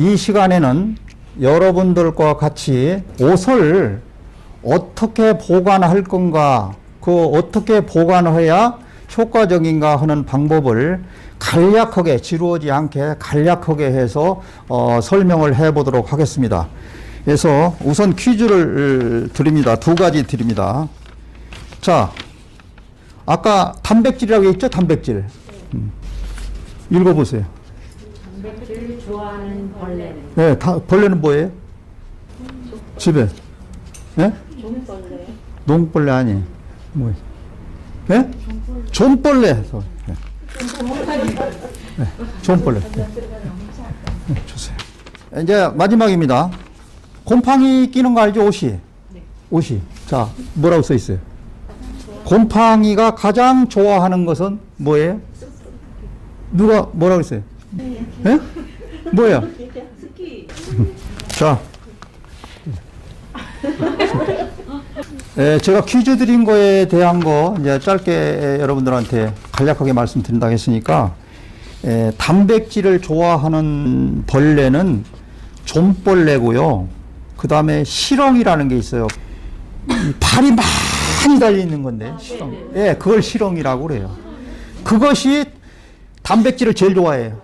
이 시간에는 여러분들과 같이 옷을 어떻게 보관할 건가, 그 어떻게 보관해야 효과적인가 하는 방법을 간략하게 지루하지 않게 간략하게 해서 어, 설명을 해 보도록 하겠습니다. 그래서 우선 퀴즈를 드립니다. 두 가지 드립니다. 자, 아까 단백질이라고 했죠? 단백질. 음. 읽어보세요. 벌레는 네, 다, 벌레는 뭐예요? 집에. 예? 종벌레. 농벌레 아니. 뭐? 예? 존벌레. 소- 예. 네, 존벌레. 예. 예, 주세요. 이제 마지막입니다. 곰팡이 끼는 거 알죠? 옷이. 옷이. 자, 뭐라고 써 있어요? 곰팡이가 가장 좋아하는 것은 뭐예요? 누가 뭐라고 했어요? 예? 뭐야? 자. 예, 제가 퀴즈 드린 거에 대한 거 이제 짧게 여러분들한테 간략하게 말씀드린다고 했으니까 예, 단백질을 좋아하는 벌레는 좀벌레고요. 그 다음에 시렁이라는 게 있어요. 이 발이 많이 달려 있는 건데 시렁. 예, 그걸 시렁이라고 그래요. 그것이 단백질을 제일 좋아해요.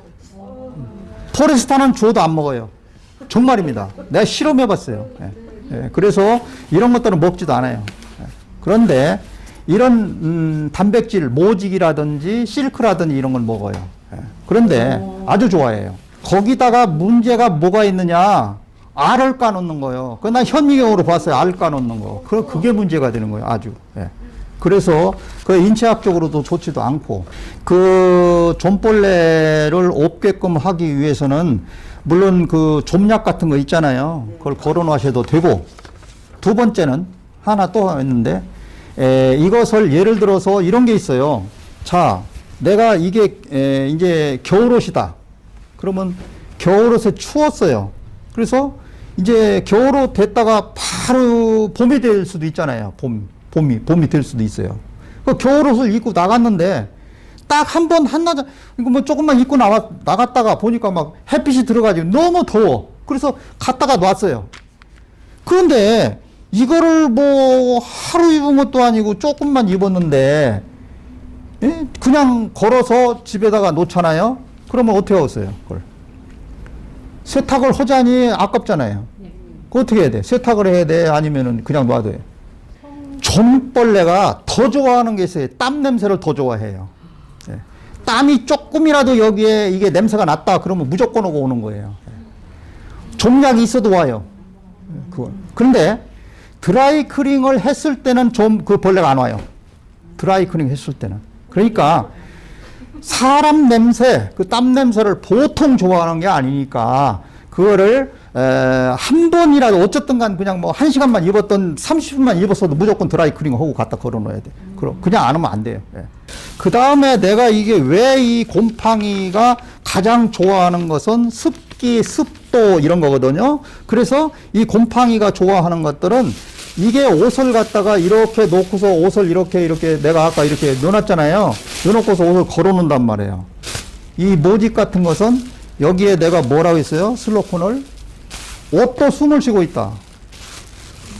포레스타는 줘도 안 먹어요. 정말입니다. 내가 실험해 봤어요. 예. 예, 그래서 이런 것들은 먹지도 않아요. 예. 그런데 이런 음, 단백질, 모직이라든지 실크라든지 이런 걸 먹어요. 예. 그런데 아주 좋아해요. 거기다가 문제가 뭐가 있느냐? 알을 까놓는 거예요. 그나 현미경으로 봤어요. 알 까놓는 거. 그 그게 문제가 되는 거예요. 아주. 예. 그래서 그 인체학적으로도 좋지도 않고 그 좀벌레를 없게끔 하기 위해서는 물론 그 좀약 같은 거 있잖아요. 그걸 걸어 놓으셔도 되고 두 번째는 하나 또 있는데 에, 이것을 예를 들어서 이런 게 있어요. 자, 내가 이게 에, 이제 겨울옷이다. 그러면 겨울옷에 추웠어요. 그래서 이제 겨울옷 됐다가 바로 봄이 될 수도 있잖아요. 봄, 봄이, 봄이 될 수도 있어요. 그 겨울옷을 입고 나갔는데 딱 한 번 한낮, 이거 뭐 조금만 입고 나와, 나갔다가 보니까 막 햇빛이 들어가지고 너무 더워. 그래서 갔다가 놨어요. 그런데 이거를 뭐 하루 입은 것도 아니고 조금만 입었는데 예? 그냥 걸어서 집에다가 놓잖아요. 그러면 어떻게 하겠어요? 그걸 세탁을 하자니 아깝잖아요. 그 어떻게 해야 돼? 세탁을 해야 돼? 아니면은 그냥 놔둬야 돼? 좀벌레가 더 좋아하는 게 있어요. 땀 냄새를 더 좋아해요. 예. 땀이 조금이라도 여기에 이게 냄새가 났다 그러면 무조건 오고 오는 거예요. 예. 좀약이 있어도 와요. 예, 그거. 그런데 드라이 클링을 했을 때는 좀 그 벌레가 안 와요. 드라이 클링 했을 때는. 그러니까 사람 냄새, 그 땀 냄새를 보통 좋아하는 게 아니니까 그거를 에, 한 번이라도 어쨌든 간 그냥 뭐 한 시간만 입었던 30분만 입었어도 무조건 드라이 클링 하고 갖다 걸어 놓아야 돼. 그럼 그냥 안 하면 안 돼요. 그 다음에 내가 이게 왜 이 곰팡이가 가장 좋아하는 것은 습기, 습도 이런 거거든요. 그래서 이 곰팡이가 좋아하는 것들은 이게 옷을 갖다가 이렇게 놓고서 옷을 이렇게 이렇게 내가 아까 이렇게 넣어놨잖아요. 넣어놓고서 옷을 걸어 놓는단 말이에요. 이 모직 같은 것은 여기에 내가 뭐라고 했어요? 슬로콘을 옷도 숨을 쉬고 있다.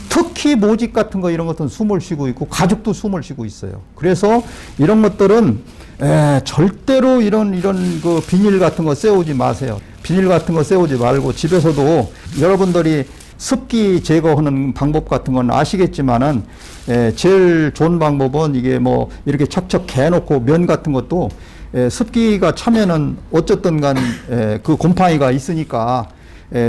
특히 모직 같은 거 이런 것들은 숨을 쉬고 있고 가죽도 숨을 쉬고 있어요. 그래서 이런 것들은 에, 절대로 이런 이런 그 비닐 같은 거 쐬오지 마세요. 비닐 같은 거 쐬오지 말고 집에서도 여러분들이 습기 제거하는 방법 같은 건 아시겠지만은 에, 제일 좋은 방법은 이게 뭐 이렇게 척척 개놓고 면 같은 것도 에, 습기가 차면은 어쨌든 간그 곰팡이가 있으니까 에,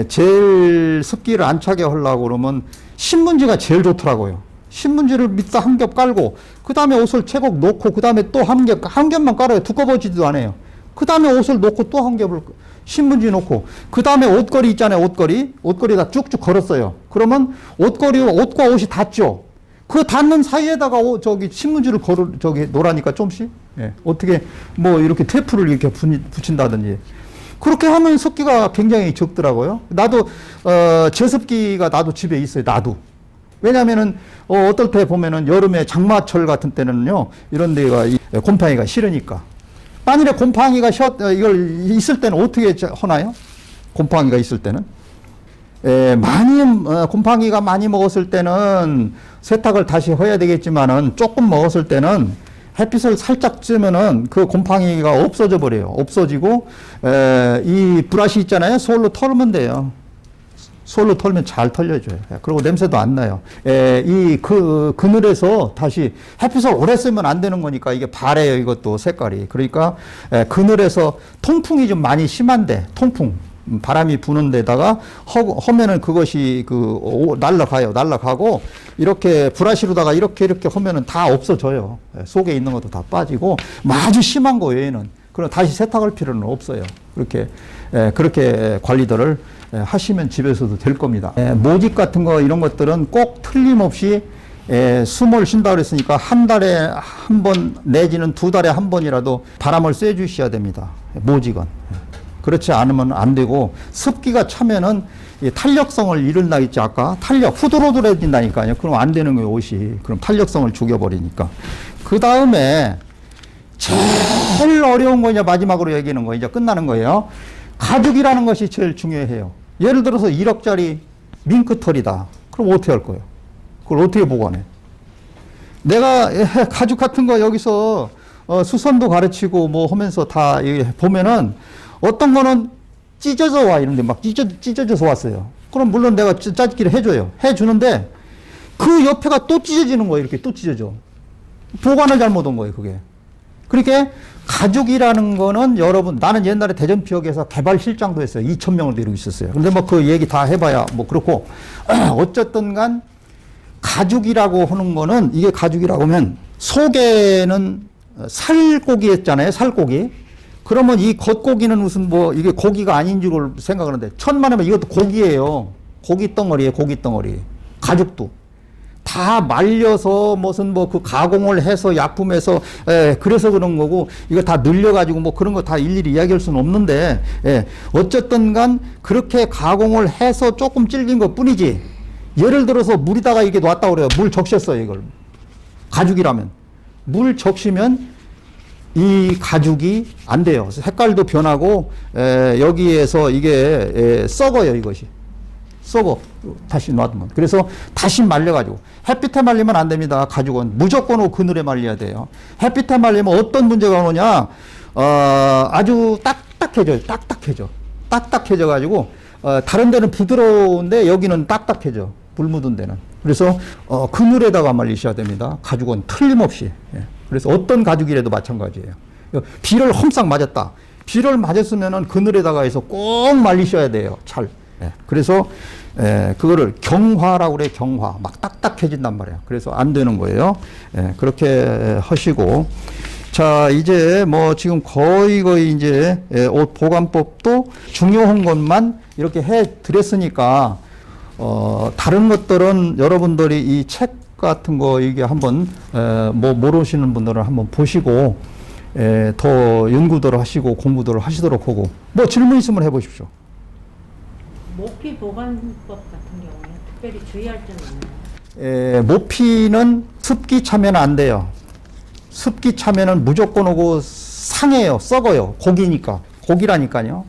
제일 습기를 안 차게 하려고 그러면 신문지가 제일 좋더라고요. 신문지를 밑에 한 겹 깔고 그 다음에 옷을 채곡 놓고 그 다음에 또 한 겹 한 겹만 깔아요. 두꺼워지지도 않아요. 그 다음에 옷을 놓고 또 한 겹을 신문지 놓고 그 다음에 옷걸이 있잖아요. 옷걸이 옷걸이 다 쭉쭉 걸었어요. 그러면 옷걸이 옷과 옷이 닿죠. 그 닿는 사이에다가 옷, 저기 신문지를 걸어 저기 놓으라니까 좀씩 예. 어떻게 뭐 이렇게 테이프를 이렇게 분- 붙인다든지 그렇게 하면 습기가 굉장히 적더라고요. 나도 어, 제습기가 나도 집에 있어요. 나도. 왜냐면은 어, 어떨 때 보면은 여름에 장마철 같은 때는요 이런 데가 이 곰팡이가 싫으니까 만일에 곰팡이가 쉬었, 어, 이걸 있을 때는 어떻게 저- 하나요? 곰팡이가 있을 때는. 에, 많이 어, 곰팡이가 많이 먹었을 때는 세탁을 다시 해야 되겠지만은 조금 먹었을 때는 햇빛을 살짝 쬐면은 그 곰팡이가 없어져 버려요. 없어지고 에, 이 브러쉬 있잖아요. 솔로 털면 돼요. 솔로 털면 잘 털려줘요. 예, 그리고 냄새도 안 나요. 에, 이 그, 그늘에서 다시 햇빛을 오래 쓰면 안 되는 거니까 이게 바래요. 이것도 색깔이. 그러니까 에, 그늘에서 통풍이 좀 많이 심한데 통풍. 음, 바람이 부는 데다가 허, 허면은 그것이 그 오, 날라가요. 날라가고 이렇게 브라시로다가 이렇게 이렇게 하면은 다 없어져요. 예, 속에 있는 것도 다 빠지고 아주 심한 거예요. 얘는. 그럼 다시 세탁할 필요는 없어요. 그렇게 예, 그렇게 관리들을 예, 하시면 집에서도 될 겁니다. 예, 모집 같은 거 이런 것들은 꼭 틀림없이 예, 숨을 쉰다 그랬으니까 한 달에 한 번 내지는 두 달에 한 번이라도 바람을 쐬 주셔야 됩니다. 예, 모직은. 예. 그렇지 않으면 안 되고 습기가 차면은 이 탄력성을 잃는다 했지 아까 탄력 후들후들해진다니까요. 그럼 안 되는 거예요 옷이. 그럼 탄력성을 죽여버리니까. 그 다음에 제일 어려운 거 이제 마지막으로 얘기하는 거 이제 끝나는 거예요. 가죽이라는 것이 제일 중요해요. 예를 들어서 1억짜리 밍크털이다. 그럼 어떻게 할 거예요? 그걸 어떻게 보관해? 내가 예, 가죽 같은 거 여기서 어, 수선도 가르치고 뭐 하면서 다 보면은 어떤 거는 찢어져 와 이런데 막 찢어, 찢어져서 왔어요. 그럼 물론 내가 짜- 짜집기를 해줘요. 해주는데 그 옆에가 또 찢어지는 거예요. 이렇게 또 찢어져. 보관을 잘못한 거예요. 그게. 그렇게 가죽이라는 거는 여러분 나는 옛날에 대전피역에서 개발 실장도 했어요. 2천 명을 데리고 있었어요. 근데 뭐 그 얘기 다 해봐야 뭐 그렇고 어쨌든 간 가죽이라고 하는 거는 이게 가죽이라고 하면 속에는 살고기였잖아요. 살고기. 그러면 이 겉고기는 무슨 뭐 이게 고기가 아닌 줄 생각하는데 천만에면 이것도 고기예요. 고기 덩어리예요. 고기 덩어리. 가죽도. 다 말려서 무슨 뭐 그 가공을 해서 약품해서 에, 그래서 그런 거고 이거 다 늘려가지고 뭐 그런 거 다 일일이 이야기할 수는 없는데 예, 어쨌든 간 그렇게 가공을 해서 조금 질긴 것 뿐이지 예를 들어서 물에다가 이게 놨다 그래요 물 적셨어요 이걸 가죽이라면 물 적시면 이 가죽이 안 돼요. 색깔도 변하고 에, 여기에서 이게 에, 썩어요 이것이. 썩어. 다시 놔두면. 그래서 다시 말려가지고. 햇빛에 말리면 안 됩니다. 가죽은. 무조건 그늘에 말려야 돼요. 햇빛에 말리면 어떤 문제가 오느냐? 어, 아주 딱딱해져요. 딱딱해져. 딱딱해져 가지고 어, 다른 데는 부드러운데 여기는 딱딱해져. 물 묻은 데는. 그래서 어, 그늘에다가 말리셔야 됩니다. 가죽은 틀림없이. 예. 그래서 어떤 가죽이라도 마찬가지예요. 비를 험싹 맞았다. 비를 맞았으면은 그늘에다가 해서 꼭 말리셔야 돼요 잘 예, 그래서 에, 그거를 경화라고 그래 경화. 막 딱딱해진단 말이에요. 그래서 안 되는 거예요. 예, 그렇게 하시고. 자 이제 뭐 지금 거의 거의 이제 예, 옷 보관법도 중요한 것만 이렇게 해 드렸으니까 어 다른 것들은 여러분들이 이 책 같은 거 이게 한번 에, 뭐 모르시는 분들은 한번 보시고 에, 더 연구들을 하시고 공부들을 하시도록 하고 뭐 질문 있으면 해보십시오. 모피 보관법 같은 경우에 특별히 주의할 점이 있나요? 에, 모피는 습기 차면 안 돼요. 습기 차면은 무조건 오고 상해요. 썩어요. 고기니까. 고기라니까요.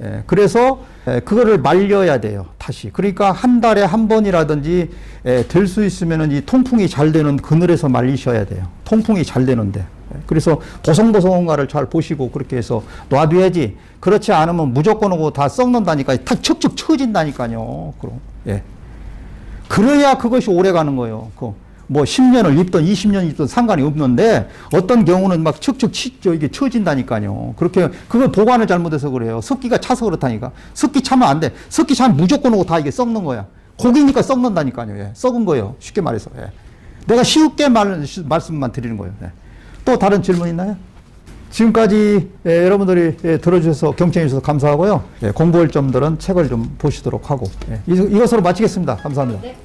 에, 그래서 에, 그거를 말려야 돼요. 다시. 그러니까 한 달에 한 번이라든지 될 수 있으면은 이 통풍이 잘 되는 그늘에서 말리셔야 돼요. 통풍이 잘 되는데. 에, 그래서 보송보송한가를 잘 보시고 그렇게 해서 놔둬야지. 그렇지 않으면 무조건 오고 다 썩는다니까. 다 척척 처진다니까요. 그럼. 예. 그래야 그것이 오래 가는 거예요. 그, 뭐 10년을 입던 20년 입던 상관이 없는데 어떤 경우는 막 척척 치죠. 이게 처진다니까요. 그렇게 그걸 보관을 잘못해서 그래요. 습기가 차서 그렇다니까. 습기 차면 안 돼. 습기 차면 무조건 오고 다 이게 썩는 거야. 고기니까 썩는다니까요. 예. 썩은 거예요. 쉽게 말해서. 예. 내가 쉽게 말, 말씀만 드리는 거예요. 예. 또 다른 질문 있나요? 지금까지 예, 여러분들이 예, 들어주셔서 경청해 주셔서 감사하고요. 예, 공부할 점들은 책을 좀 보시도록 하고 예, 이, 이것으로 마치겠습니다. 감사합니다. 네.